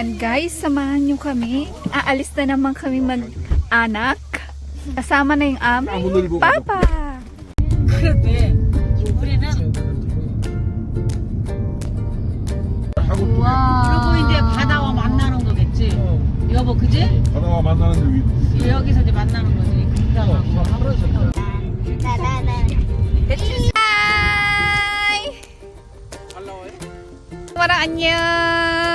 Guys, samahan nyo kami. Aalis na naman kami mag-anak. Kasama na yung aming papa. 그리고 이제 바다와 만나는 거겠지. 여보, 그지? 바다와 만나는 여기 여기서 이제 만나는 거지. 금강하고. Hi! Anyang!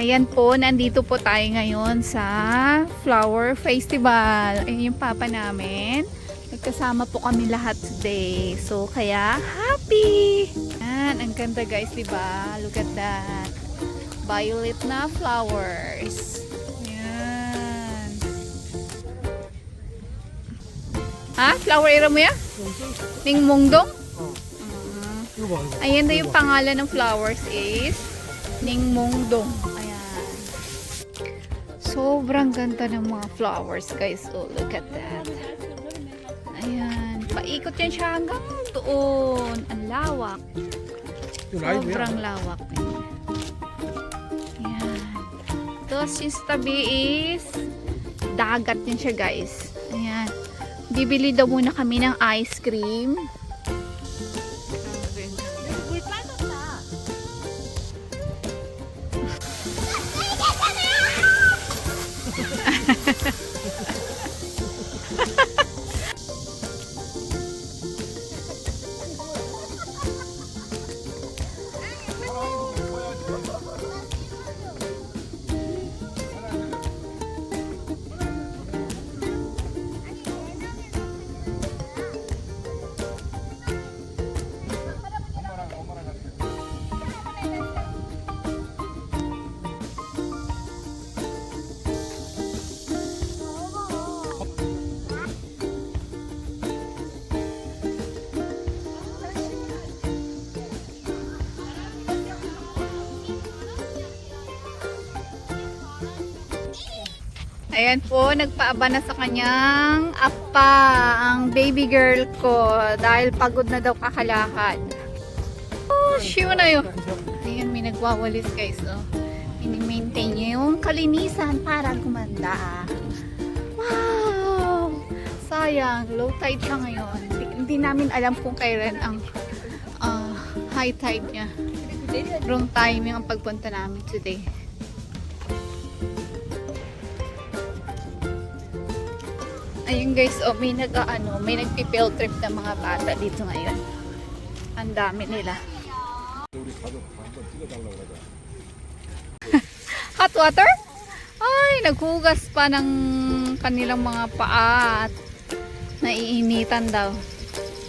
Ayan po, nandito po tayo ngayon sa Flower Festival. Ayun yung papa namin. Nagkasama po kami lahat today. So, kaya happy! Yan, ang ganda guys, di ba? Look at that. Violet na flowers. Yan. Ha? Flower era mo ya? Ning mungdong? Ayan na yung pangalan ng flowers is Ning Mungdong. Ayan. Sobrang ganda ng mga flowers guys. Oh, look at that. Ayan. Paikot yan siya hanggang doon. Ang lawak. Sobrang lawak. Ayan. Tapos yung tabi is dagat yan siya guys. Ayan. Bibili daw muna kami ng ice cream. Ayan po, nagpaaba na sa kanyang apa ang baby girl ko dahil pagod na daw kakalakad. Oh, shiwa na yun. Ayan, may nagwawalis guys. Oh. Mini-maintain niya yung kalinisan para gumanda. Wow! Sayang, low tide siya ngayon. Hindi, namin alam kung kailan ang ah, high tide niya. Wrong timing ang pagpunta namin today. Ayun guys, oh, may nag ano, may nagpi-field trip ng mga bata dito ngayon. Ang dami nila. Hot water? Ay, naghugas pa ng kanilang mga paa at naiinitan daw.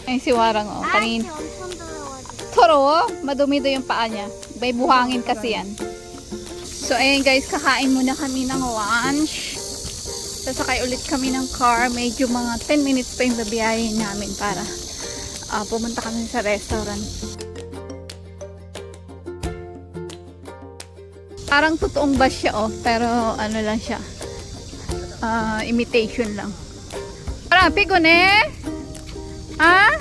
Ay, si Warang oh, kanin. Toro, madumi daw yung paa niya. May buhangin kasi yan. So, ayun guys, kakain muna kami ng lunch. Sasakay ulit kami ng car. Medyo mga 10 minutes pa yung babiyahin namin para ah, pumunta kami sa restaurant. Parang totoong bus siya oh, pero ano lang siya. ah, imitation lang. Parang pigon eh. Ha?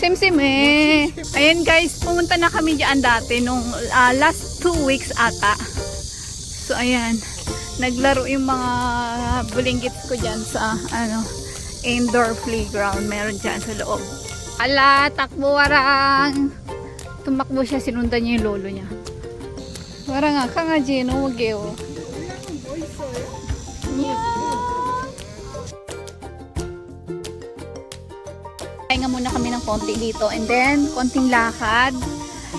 Sim-sim eh. Ayan guys, pumunta na kami dyan dati nung ah, last two weeks ata. So ayan, naglaro yung mga bulinggits ko dyan sa ano, indoor playground. Meron dyan sa loob. Ala, takbo warang. Tumakbo siya, sinundan niya yung lolo niya. Warang nga, ka nga Gino, wag eh, oh. Pahinga muna kami ng konti dito and then konting lakad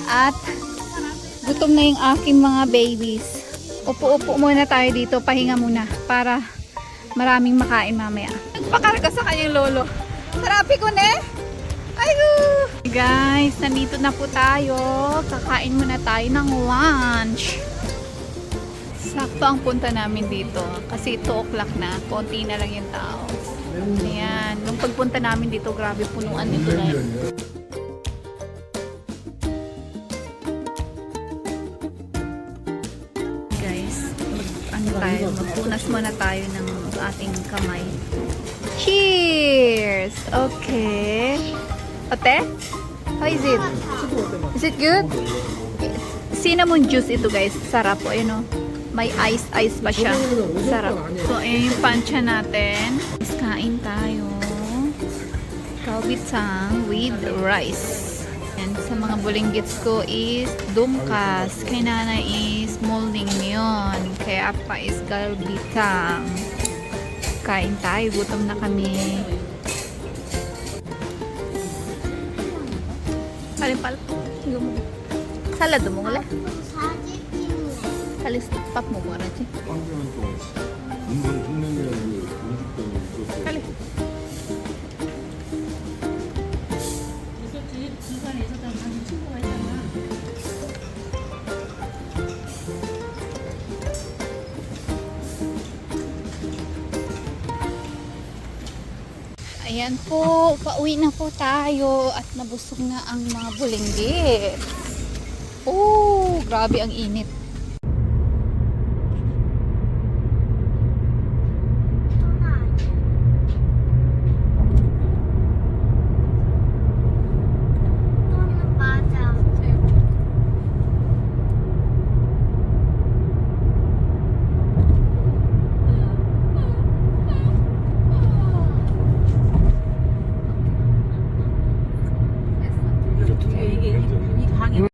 at gutom na yung aking mga babies. Upo-upo muna tayo dito, pahinga muna para maraming makain mamaya. Nagpakarga sa kanyang lolo. Tarapi ko ne! Ayo! Guys, nandito na po tayo. Kakain muna tayo ng lunch. Sakto ang punta namin dito. Kasi 2 o'clock na. Konti na lang yung tao. Ayan. Nung pagpunta namin dito, grabe punuan dito na yun. Magpunas muna tayo ng ating kamay. Cheers! Okay. Ote? How is it? Is it good? Cinnamon juice ito guys. Sarap po. Ayun o. May ice ice pa siya. Sarap. So, ayun yung pancha natin. Mas kain tayo. Kalbitsang with rice. And sa mga bulinggits ko is dumkas. Kay nanay is molding yun. Kaya pa is galbitang. Kain tayo. Gutom na kami. Alin pala? Salad mo wala? Salis pap mo wala siya. 빵 Ayan po, pauwi na po tayo at nabusog na ang mga bulinggit. Oh, grabe ang init.